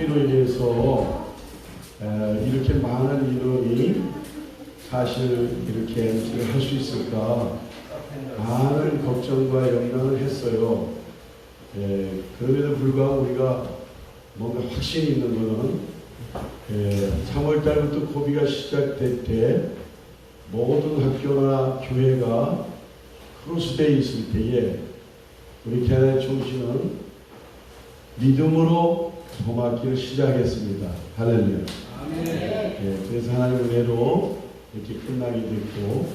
코비로 인해서 에, 이렇게 많은 인원이 사실 이렇게 MT를 할 수 있을까 많은 걱정과 염려를 했어요. 예, 그럼에도 불구하고 우리가 뭔가 확신이 있는 예, 3월 달부터 코비가 시작될 때 모든 학교나 교회가 크로스되어 있을 때에 우리 캐나다 총신은 믿음으로 도마기를 시작했습니다. 할렐루야. 예, 그래서 하나님 은혜로 이렇게 끝나게 됐고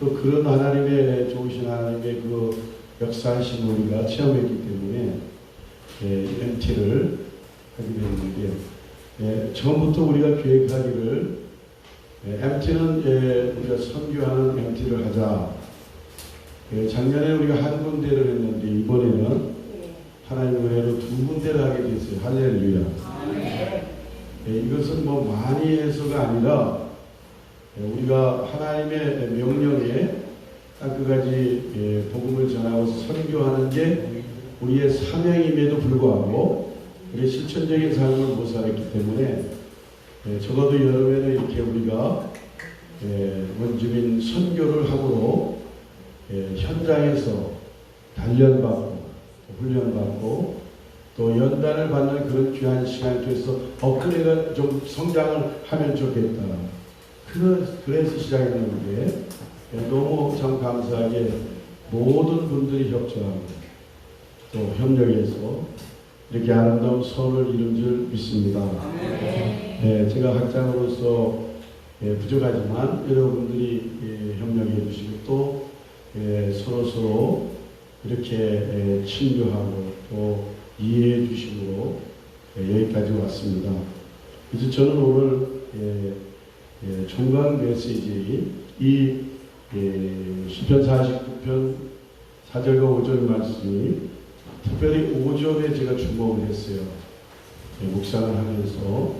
또 그런 하나님의 좋으신 하나님의 그 역사하신 우리가 체험했기 때문에 예, MT를 하게 됐는데 예, 처음부터 우리가 계획하기를 예, MT는 예, 우리가 선교하는 MT를 하자. 예, 작년에 우리가 한 군데를 했는데 이번에는 하나님 은혜로 두 군데를 하게 됐어요. 할렐루야. 예, 이것은 뭐 많이 해서가 아니라 예, 우리가 하나님의 명령에 딱 그 가지 예, 복음을 전하고 선교하는 게 우리의 사명임에도 불구하고 우리 실천적인 삶을 못 살았기 때문에 예, 적어도 여름에는 이렇게 우리가 예, 원주민 선교를 하고 예, 현장에서 단련받고 훈련받고 또 연단을 받는 그런 귀한 시간을 통해서 업그레이드가 좀 성장을 하면 좋겠다. 그래- 그래서 시작했는데 예, 너무 참 감사하게 모든 분들이 협조하고 또 협력해서 이렇게 아름다운 선을 이룬 줄 믿습니다. 예, 제가 학장으로서 예, 부족하지만 여러분들이 예, 협력해 주시고 또 예, 서로 서로 이렇게 예, 친교하고 또 이해해 주시고 예, 여기까지 왔습니다. 그래서 저는 오늘 예, 예, 종강 메시지 이 예, 시편 49편 4절과 5절 말씀이 특별히 5절에 제가 주목을 했어요. 예, 묵상을 하면서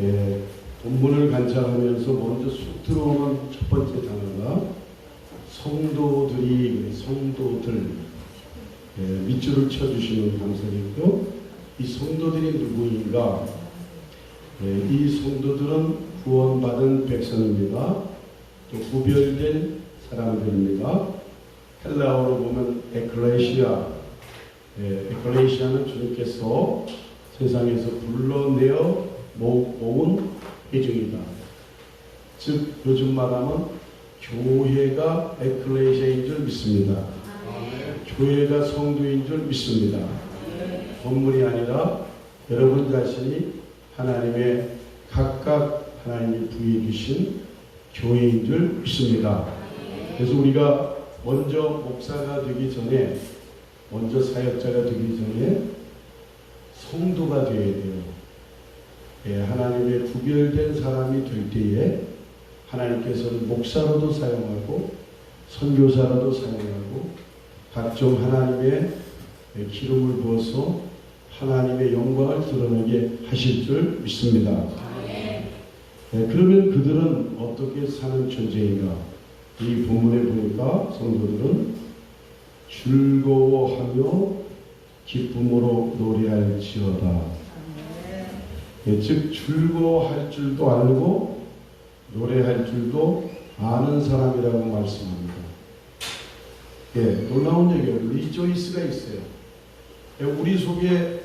예, 본문을 관찰하면서 먼저 쑥 들어오는 첫 번째 단어가 성도들이 성도들 예, 밑줄을 쳐주시는 감사드리고 이 성도들이 누구인가? 예, 이 성도들은 구원받은 백성입니다. 또 구별된 사람들입니다. 헬라어로 보면 에클레시아, 예, 에클레시아는 주님께서 세상에서 불러내어 모- 모은 회중이다. 즉 요즘 말하면 교회가 에클레시아인 줄 믿습니다. 교회가 성도인 줄 믿습니다. 건물이 아니라 여러분 자신이 하나님의 각각 하나님이 부여해 주신 교회인 줄 믿습니다. 그래서 우리가 먼저 목사가 되기 전에 먼저 사역자가 되기 전에 성도가 되어야 돼요. 예, 하나님의 구별된 사람이 될 때에 하나님께서는 목사로도 사용하고 선교사로도 사용하고 각종 하나님의 기름을 부어서 하나님의 영광을 드러내게 하실 줄 믿습니다. 예, 그러면 그들은 어떻게 사는 존재인가? 이 본문에 보니까 성도들은 즐거워하며 기쁨으로 노래할지어다. 예, 즉 즐거워할 줄도 알고 노래할 줄도 아는 사람이라고 말씀합니다. 예, 놀라운 얘기예요. 리조이스가 있어요. 예, 우리 속에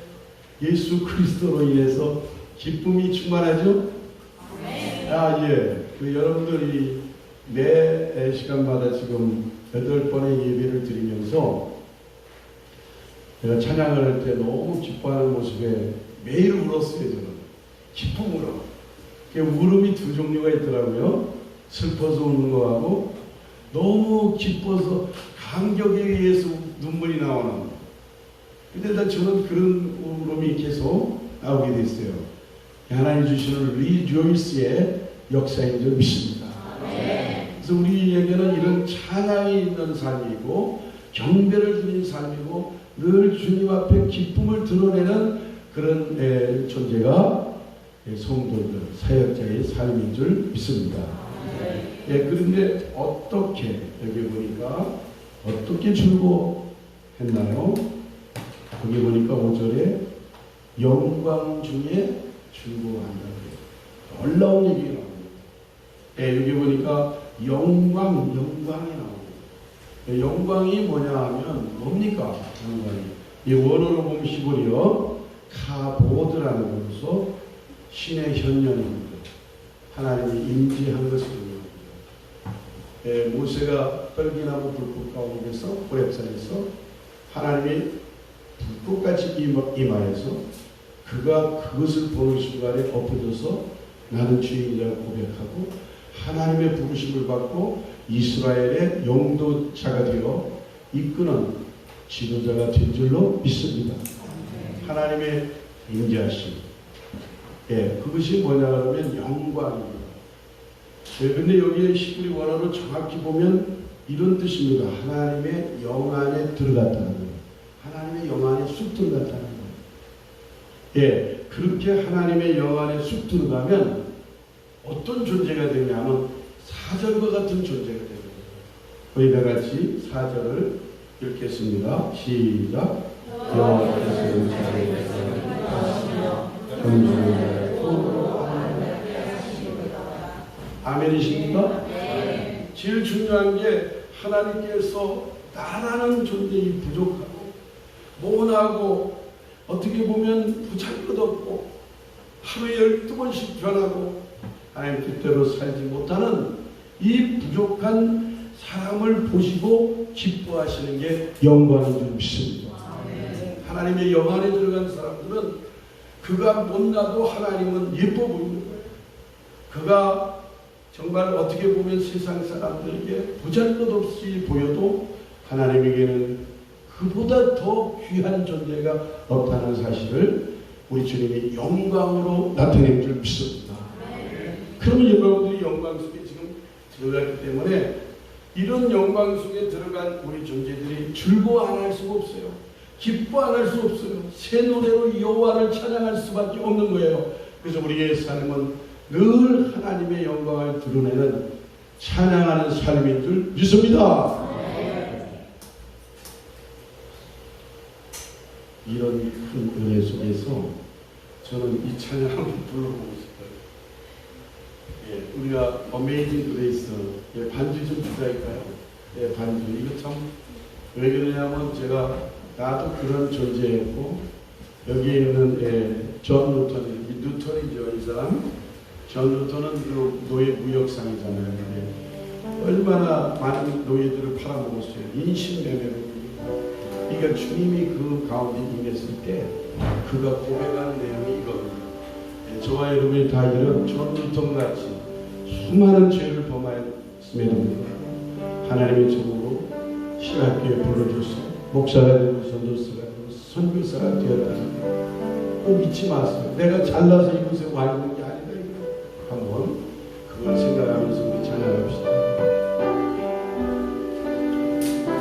예수 그리스도로 인해서 기쁨이 충만하죠? 아, 예. 그 여러분들이 매 시간마다 지금 여덟 번의 예배를 드리면서 제가 찬양을 할 때 너무 기뻐하는 모습에 매일 울었어요, 저는. 기쁨으로. 그 울음이 두 종류가 있더라고요. 슬퍼서 우는 거하고 너무 기뻐서 감격에 의해서 눈물이 나오는. 근데 나 저는 그런 울음이 계속 나오게 됐어요. 하나님 주시는 리조이스의 역사인 줄 믿습니다. 그래서 우리에게는 이런 찬양이 있는 삶이고 경배를 드리는 삶이고 늘 주님 앞에 기쁨을 드러내는 그런 에, 존재가 예, 성도들, 사역자의 삶인 줄 믿습니다. 예, 그런데 어떻게 여기 보니까 어떻게 즐거했나요? 거기 보니까 5절에 영광 중에 해요. 놀라운 얘기가 나옵니다. 예, 여기 보니까 영광, 영광이 나옵니다. 예, 영광이 뭐냐 하면 뭡니까? 영광이. 이 원어로 보면 시골이요. 카보드라는 것으로 신의 현년입니다. 하나님이 임재한 것을 의미합니다. 예, 모세가 떨기나무 불꽃 가운데서 호랩산에서 하나님이 불꽃같이 임하- 임하여서 그가 그것을 보는 순간에 엎어져서 나는 주인이라고 고백하고 하나님의 부르심을 받고 이스라엘의 용도자가 되어 이끄는 지도자가 된 줄로 믿습니다. 하나님의 임재하심. 예, 그것이 뭐냐 그러면 영광입니다. 예, 근데 여기에 시골이 원어로 정확히 보면 이런 뜻입니다. 하나님의 영 안에 들어갔다는 거예요. 하나님의 영 안에 쑥 들어갔다는 거예요. 예, 그렇게 하나님의 영 안에 쑥 들어가면 어떤 존재가 되냐면 사절과 같은 존재가 되는 거예요. 거의 다 같이 사절을 읽겠습니다. 시작. 아멘이십니까? 제일 중요한 게 하나님께서 나라는 존재이 부족하고 모나고 어떻게 보면 부잘것 없고 하루에 열두 번씩 변하고 하나님 뜻대로 살지 못하는 이 부족한 사람을 보시고 기뻐하시는 게 영광인 줄 믿습니다. 하나님의 영 안에 들어간 사람들은 그가 못나도 하나님은 예뻐 보이는 거예요. 그가 정말 어떻게 보면 세상 사람들에게 보잘것없이 보여도 하나님에게는 그보다 더 귀한 존재가 없다는 사실을 우리 주님이 영광으로 나타낸 줄 믿습니다. 그러면 여러분들이 영광 속에 지금 들어갔기 때문에 이런 영광 속에 들어간 우리 존재들이 즐거워 안 할 수가 없어요. 기뻐 안 할 수 없어요. 새 노래로 여호와를 찬양할 수밖에 없는 거예요. 그래서 우리의 삶은 늘 하나님의 영광을 드러내는 찬양하는 삶인 줄 믿습니다. 이런 큰 은혜 속에서 저는 이 찬양 한번 불러보고 싶어요. 예, 우리가 어메이징 그레이스 예, 반주 좀 부탁할까요? 예, 반주 이거 참 왜 그러냐면 제가 나도 그런 존재였고 여기 있는 예, 존 루턴 이 루턴이죠 이 사람 존 루턴은 그 노예 무역상이잖아요. 예. 얼마나 많은 노예들을 팔아먹었어요. 인신매매로. 그러니까 주님이 그 가운데 임했을 때 그가 고백하는 내용이 이겁니다. 예, 저와 여러분이 다 이런 존 루턴 같이 수많은 죄를 범하였음에도 하나님의 종으로 신학교에 불러줘서 목사가 되고 전도사가 되고 선교사가 되었다는 거꼭 잊지 마세요. 내가 잘나서 이곳에 와 있는 게 아니다. 한번 그걸 생각하면서 우리 찬양합시다.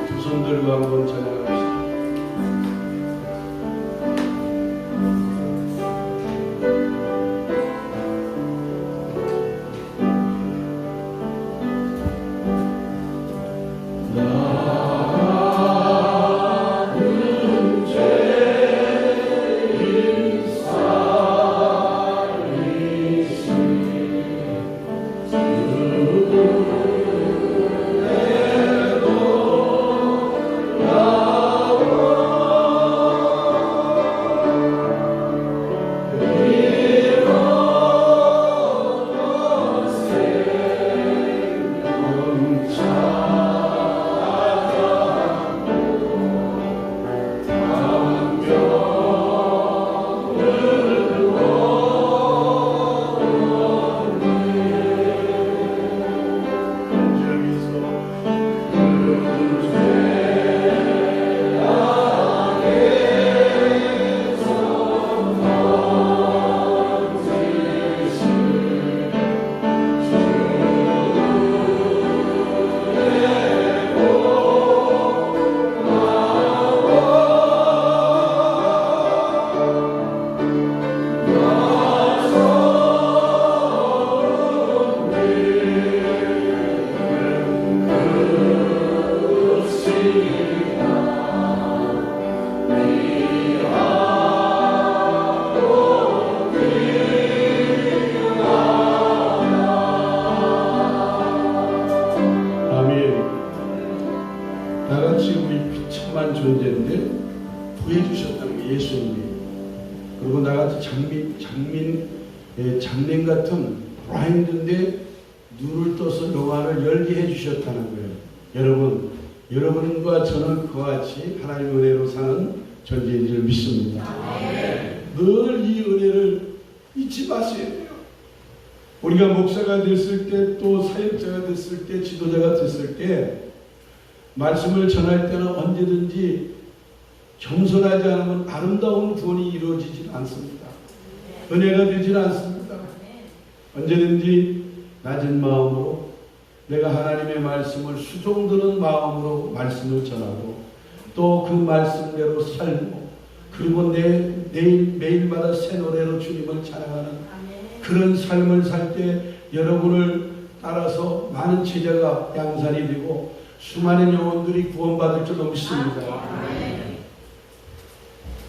두 손 들고 한번 찬양합시다. 지금 천만 존재인데 구해주셨다는 게 예수님이. 그리고 나같이 장미, 장민, 장민, 장님 같은 브라인드인데 눈을 떠서 영화를 열게 해주셨다는 거예요. 여러분, 여러분과 저는 그와 같이 하나님의 은혜로 사는 존재인 줄 믿습니다. 늘 이 은혜를 잊지 마세요. 우리가 목사가 됐을 때 또 사역자가 됐을 때 지도자가 됐을 때 말씀을 전할 때는 언제든지 겸손하지 않으면 아름다운 구원이 이루어지질 않습니다. 은혜가 되질 않습니다. 언제든지 낮은 마음으로 내가 하나님의 말씀을 수종드는 마음으로 말씀을 전하고 또 그 말씀대로 살고 그리고 내, 내일 매일마다 새 노래로 주님을 찬양하는 그런 삶을 살 때 여러분을 따라서 많은 제자가 양산이 되고 수많은 영혼들이 구원받을 줄로 믿습니다.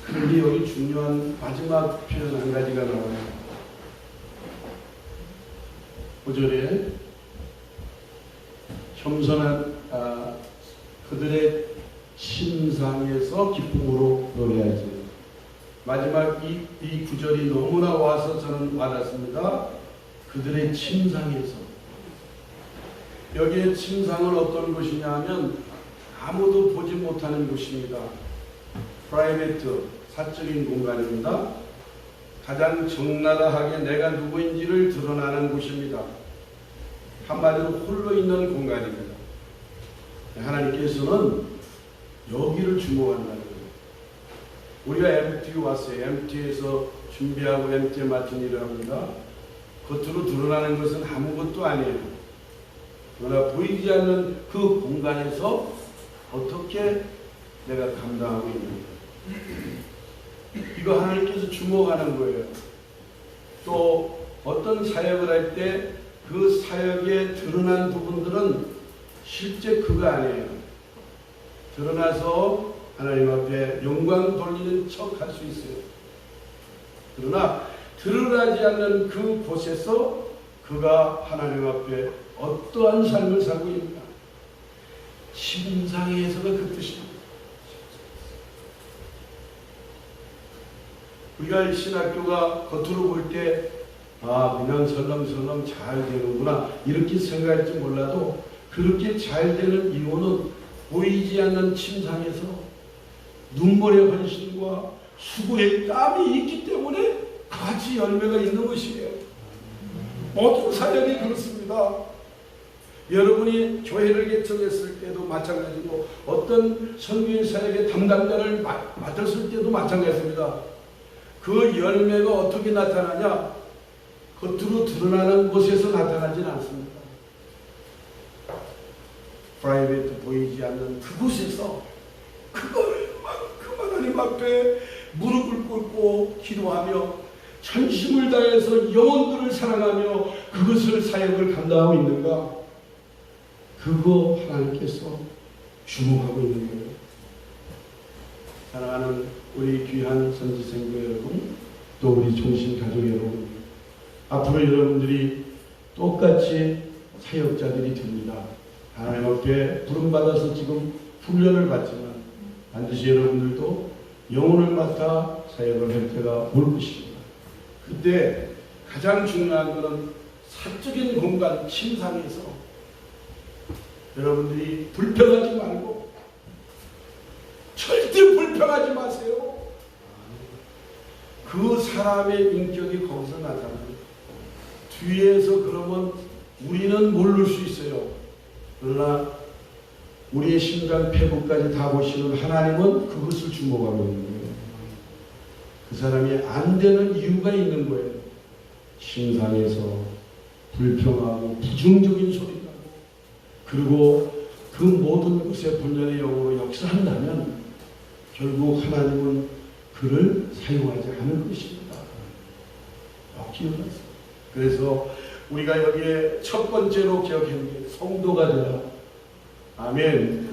그런데 여기 중요한 마지막 표현 한 가지가 나와요. 5절에 겸손한 아, 그들의 심상에서 기쁨으로 노래하지. 마지막 이, 이 구절이 너무나 와서 저는 와닿습니다. 그들의 침상에서. 여기에 침상은 어떤 곳이냐 하면 아무도 보지 못하는 곳입니다. 프라이베트, 사적인 공간입니다. 가장 적나라하게 내가 누구인지를 드러나는 곳입니다. 한마디로 홀로 있는 공간입니다. 하나님께서는 여기를 주목한다는 거예요. 우리가 MT 왔어요. MT에서 준비하고 MT에 맡은 일을 합니다. 겉으로 드러나는 것은 아무것도 아니에요. 그러나 보이지 않는 그 공간에서 어떻게 내가 감당하고 있는가. 이거 하나님께서 주목하는 거예요. 또 어떤 사역을 할 때 그 사역에 드러난 부분들은 실제 그거 아니에요. 드러나서 하나님 앞에 영광 돌리는 척 할 수 있어요. 그러나 드러나지 않는 그 곳에서 그가 하나님 앞에 어떠한 삶을 살고 있는가. 심상에서가 그 뜻입니다. 우리가 이 신학교가 겉으로 볼 때, 아, 그냥 설렁설렁 잘 되는구나. 이렇게 생각할지 몰라도 그렇게 잘 되는 이유는 보이지 않는 침상에서 눈물의 헌신과 수고의 땀이 있기 때문에 가지 열매가 있는 것이에요. 모든 사역이 그렇습니다. 여러분이 교회를 개척했을 때도 마찬가지고 어떤 선교인 사역의 담당자를 맡- 맡았을 때도 마찬가지입니다. 그 열매가 어떻게 나타나냐? 겉으로 드러나는 곳에서 나타나진 않습니다. 프라이베트 보이지 않는 그곳에서 그걸 만큼 하나님 앞에 무릎을 꿇고 기도하며 전심을 다해서 영혼들을 사랑하며 그것을 사역을 감당하고 있는가? 그거 하나님께서 주목하고 있는 거예요. 사랑하는 우리 귀한 선지생교 여러분, 또 우리 종신 가족 여러분, 앞으로 여러분들이 똑같이 사역자들이 됩니다. 하나님 앞에 부름받아서 지금 훈련을 받지만 반드시 여러분들도 영혼을 맡아 사역을 할 때가 올 것입니다. 그때 가장 중요한 것은 사적인 공간 침상에서 여러분들이 불평하지 말고 절대 불평하지 마세요. 그 사람의 인격이 거기서 나타나요. 뒤에서 그러면 우리는 모를 수 있어요. 그러나 우리의 심장 폐부까지 다 보시는 하나님은 그것을 주목하고 있는 거예요. 그 사람이 안 되는 이유가 있는 거예요. 심상에서 불평하고 부정적인 나고 그리고 그 모든 것에 본연의 영으로 역사한다면 결국 하나님은 그를 사용하지 않을 것입니다. 꼭 기억하세요. 그래서 우리가 여기에 첫 번째로 기억하는 게 성도가 되라. 아멘.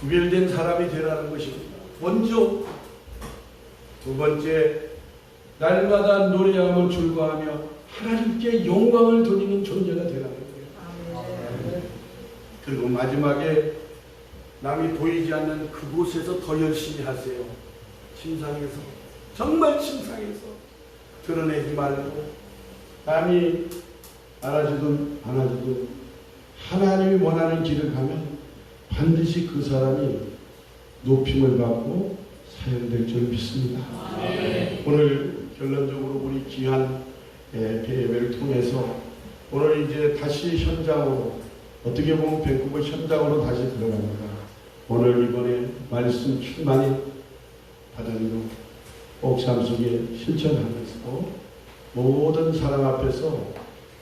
구별된 사람이 되라는 것입니다. 먼저 두 번째 날마다 노래하며 즐거하며 하나님께 영광을 돌리는 존재가 거예요. 그리고 마지막에 남이 보이지 않는 그곳에서 더 열심히 하세요. 침상에서 정말 침상에서 드러내지 말고 남이 알아주든 안 알아주든 하나님이 원하는 길을 가면 반드시 그 사람이 높임을 받고 사용될 줄 믿습니다. 오늘 결론적으로 우리 귀한 예, 대회를 통해서 오늘 이제 다시 현장으로 어떻게 보면 밴쿠버 현장으로 다시 들어갑니다. 오늘 이번에 말씀 충만히 받은 옥상 속에 실천하면서 모든 사람 앞에서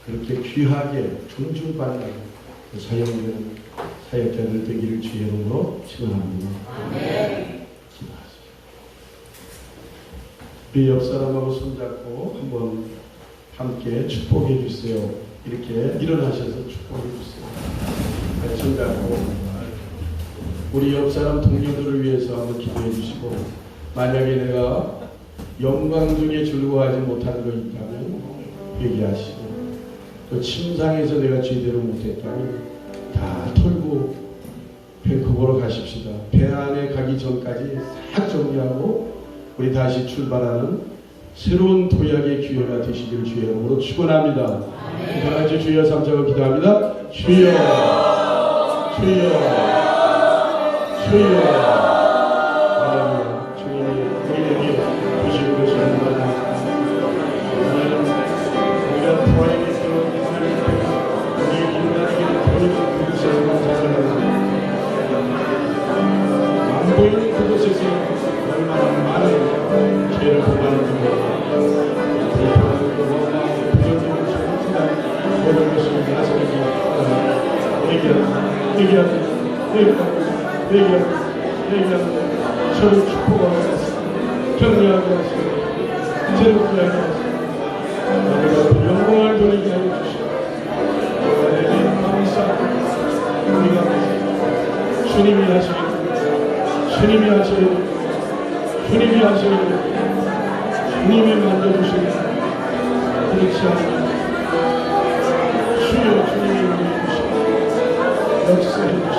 그렇게 귀하게 존중받는 그 사용되는 사역자들 되기를 주의 이름으로 축원합니다. 기도하시죠. 우리 옆 사람하고 손잡고 한번 함께 축복해 주세요. 이렇게 일어나셔서 축복해 주세요. 네, 손잡고 우리 옆 사람 동료들을 위해서 한번 기도해 주시고 만약에 내가 영광 중에 즐거워하지 못하는 거 있다면 얘기하시고 또 침상에서 내가 제대로 못했다면 다 털고 밴쿠버로 가십시다. 배 안에 가기 전까지 싹 정리하고 우리 다시 출발하는 새로운 도약의 기회가 되시길 주의 이름으로 축원합니다. 다 같이 주여 삼자고 기도합니다. 주여, 주여, 주여. 하나 다. 새롭게 하고 있습니다. 우리가 영광을 돌리게 하여 주시고 우리에게 감사하고 우리가 주님이 하시는 주님이 하시는 주님이 하시는 주님이 만져주시는 그렇지 않으면 만져주시고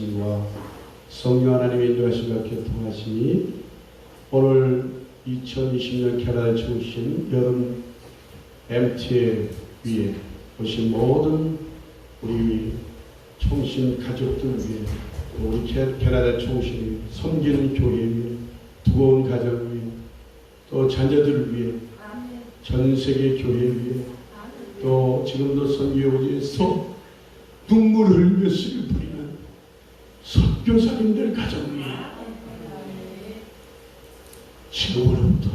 사랑하심과 성령 하나님의 인도하심과 교통하심이 오늘 2020년 캐나다에 주신 여름 MTA 위에 오신 모든 우리 총신 가족들 또 우리 캐- 캐나다 총신이 섬기는 교회 위에 두꺼운 가정 위에 또 자녀들을 위해 전 세계 교회 위해 또 지금도 선교지에서 눈물을 흘리며 씨를 뿌리는 선교사님들 가정 위에 지금으로부터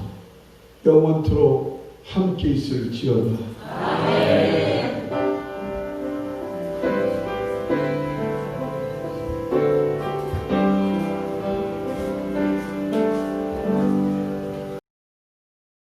영원토록 함께 있을지어다.